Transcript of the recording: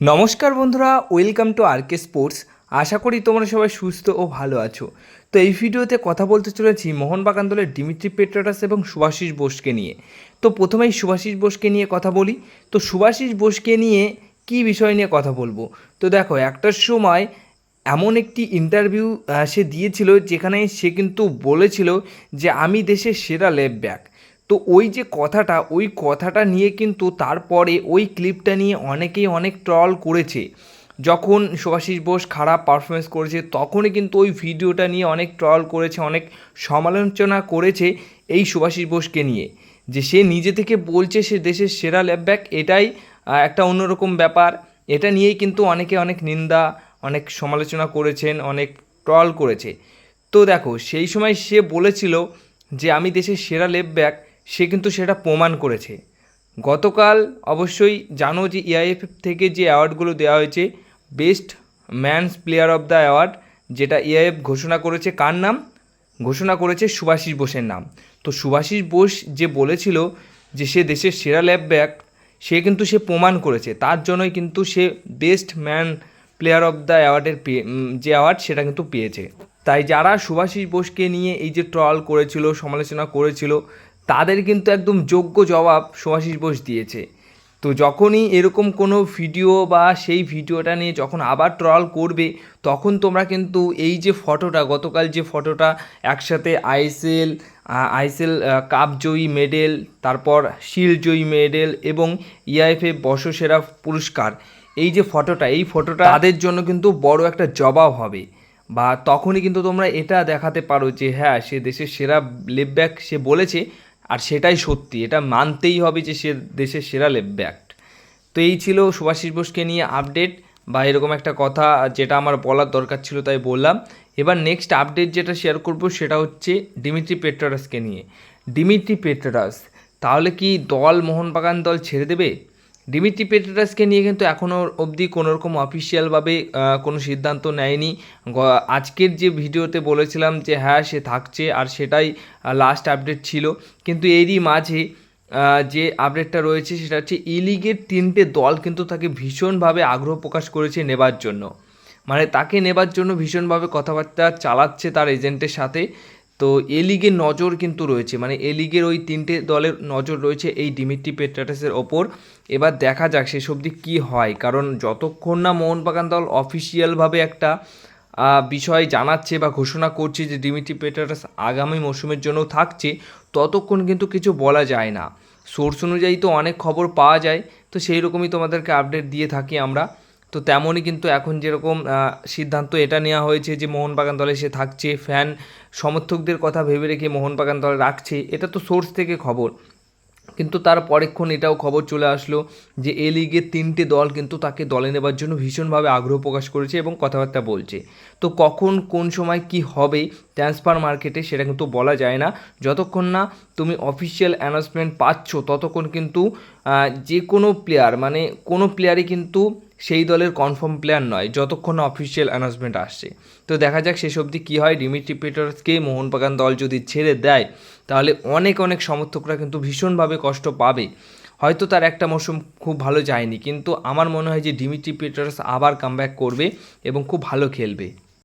নমস্কার বন্ধুরা, welcome to R K sports. আশা করি তোমরা সবাই সুস্থ ও ভালো আছো। তো এই ভিডিওতে কথা বলতে চলেছি মোহনবাগান দলের ডিমিট্রি পেট্রাটাস এবং সুভাষিস বোসকে নিয়ে। তো প্রথমেই সুভাষিস বোসকে নিয়ে কথা বলি। তো সুভাষিস বোসকে নিয়ে কী বিষয় নিয়ে কথা বলব? তো দেখো, একটার সময় এমন একটি ইন্টারভিউ সে দিয়েছিল যেখানে সে কিন্তু বলেছিল যে, আমি দেশের সেরা লেফট ব্যাক তো ওই যে কথাটা, ওই কথাটা নিয়ে কিন্তু তারপরে ওই ক্লিপটা নিয়ে অনেকেই অনেক ট্রল করেছে। যখন সুভাষিস বোস খারাপ পারফরমেন্স করেছে, তখনই কিন্তু ওই ভিডিওটা নিয়ে অনেক ট্রল করেছে, অনেক সমালোচনা করেছে এই সুভাষিস বোসকে নিয়ে। যে সে নিজে থেকে বলছে সে দেশের সেরা লেফট ব্যাক এটাই একটা অন্যরকম ব্যাপার। এটা নিয়েই কিন্তু অনেকে অনেক নিন্দা, অনেক সমালোচনা করেছেন, অনেক ট্রল করেছে। তো দেখো, সেই সময় সে বলেছিল যে, আমি দেশের সেরা লেফট ব্যাক সে কিন্তু সেটা প্রমাণ করেছে। গতকাল অবশ্যই জানো যে ইআইএফ থেকে যে অ্যাওয়ার্ডগুলো দেওয়া হয়েছে, best mans player of the award, যেটা ইআইএফ ঘোষণা করেছে কার নাম? ঘোষণা করেছে সুভাষিস বোসের নাম। তো সুভাষিস বোস যে বলেছিল যে সে দেশের সেরা ল্যাব ব্যাক সে কিন্তু সে প্রমাণ করেছে। তার জন্যই কিন্তু সে best man player of the অ্যাওয়ার্ডের যে অ্যাওয়ার্ড সেটা কিন্তু পেয়েছে। তাই যারা সুভাষিস বোসকে নিয়ে এই যে ট্রল করেছিল, সমালোচনা করেছিল তাদের কিন্তু একদম যোগ্য জবাব সুভাষিস বোস দিয়েছে। তো যখনই এরকম কোনো ভিডিও বা সেই ভিডিওটা নিয়ে যখন আবার ট্রল করবে, তখন তোমরা কিন্তু এই যে ফটোটা, গতকাল যে ফটোটা একসাথে আইএসএল আইএসএল কাপ জয়ী মেডেল, তারপর শিল্ড জয়ী মেডেল এবং ইআইএফএ বর্ষসেরা পুরস্কার, এই যে ফটোটা, এই ফটোটা তাদের জন্য কিন্তু বড় একটা জবাব হবে। বা তখনই কিন্তু তোমরা এটা দেখাতে পারো যে হ্যাঁ সে দেশের সেরা লেফট ব্যাক সে বলেছে আর সেটাই সত্যি, এটা মানতেই হবে যে সে দেশের সেরা লেফট ব্যাক। তো এই ছিল সুভাষিস বোসকে নিয়ে আপডেট, বা এরকম একটা কথা যেটা আমার বলার দরকার ছিল তাই বললাম। এবার নেক্সট আপডেট যেটা শেয়ার করব সেটা হচ্ছে ডিমিট্রি পেট্রারাসকে নিয়ে। ডিমিট্রি পেট্রারাস তাহলে কি দল, মোহনবাগান দল ছেড়ে দেবে? ডিমিট্রি পেট্রাসকে নিয়ে কিন্তু এখনও অবধি কোনোরকম অফিসিয়ালভাবে কোনো সিদ্ধান্ত নেয়নি। আজকের যে ভিডিওতে বলেছিলাম যে হ্যাঁ সে থাকছে আর সেটাই লাস্ট আপডেট ছিল। কিন্তু এরই মাঝে যে আপডেটটা রয়েছে সেটা হচ্ছে ই লিগের তিনটে দল কিন্তু তাকে ভীষণভাবে আগ্রহ প্রকাশ করেছে নেবার জন্য। মানে তাকে নেবার জন্য ভীষণভাবে কথাবার্তা চালাচ্ছে তার এজেন্টের সাথে। তো এ লিগের নজর কিন্তু রয়েছে। মানে এ লিগের ওই তিনটে দলের নজর রয়েছে এই ডিমিট্রি পেট্রাটাসের ওপর। এবার দেখা যাক শেষ অবধি কী হয়। কারণ যতক্ষণ না মোহনবাগান দল অফিসিয়ালভাবে একটা বিষয় জানাচ্ছে বা ঘোষণা করছে যে ডিমিট্রি পেট্রাটাস আগামী মৌসুমের জন্য থাকছে, ততক্ষণ কিন্তু কিছু বলা যায় না। সোর্স অনুযায়ী তো অনেক খবর পাওয়া যায়। তো সেই রকমই তোমাদেরকে আপডেট দিয়ে থাকি আমরা। তো তেমনই কিন্তু এখন যেরকম সিদ্ধান্ত এটা নেওয়া হয়েছে যে মোহনবাগান দলে সে থাকছে ফ্যান সমর্থকদের কথা ভেবে রেখে মোহনবাগান দল রাখছে, এটা তো সোর্স থেকে খবর। কিন্তু তার পরেক্ষণ এটাও খবর চলে আসলো যে এ লিগের তিনটে দল কিন্তু তাকে দলে নেবার জন্য ভীষণভাবে আগ্রহ প্রকাশ করেছে এবং কথাবার্তা বলছে। তো কখন, কোন সময় কি হবে ট্রান্সফার মার্কেটে সেটা কিন্তু বলা যায় না। যতক্ষণ না তুমি অফিসিয়াল অ্যানাউন্সমেন্ট পাচ্ছ, ততক্ষণ কিন্তু যে কোনো প্লেয়ার মানে কোনো প্লেয়ারই কিন্তু সেই দলের কনফার্ম প্লেয়ার নয়, যতক্ষণ না অফিসিয়াল অ্যানাউন্সমেন্ট আসছে। তো দেখা যাক শেষ অবধি কী হয়। ডিমিট্রি পেটার্সকে মোহনবাগান দল যদি ছেড়ে দেয়, তাহলে অনেক অনেক সমর্থকরা কিন্তু ভীষণভাবে কষ্ট পাবে। হয়তো তার একটা মৌসুম খুব ভালো যায়নি, কিন্তু আমার মনে হয় যে ডিমিট্রি পেটার্স আবার কামব্যাক করবে এবং খুব ভালো খেলবে।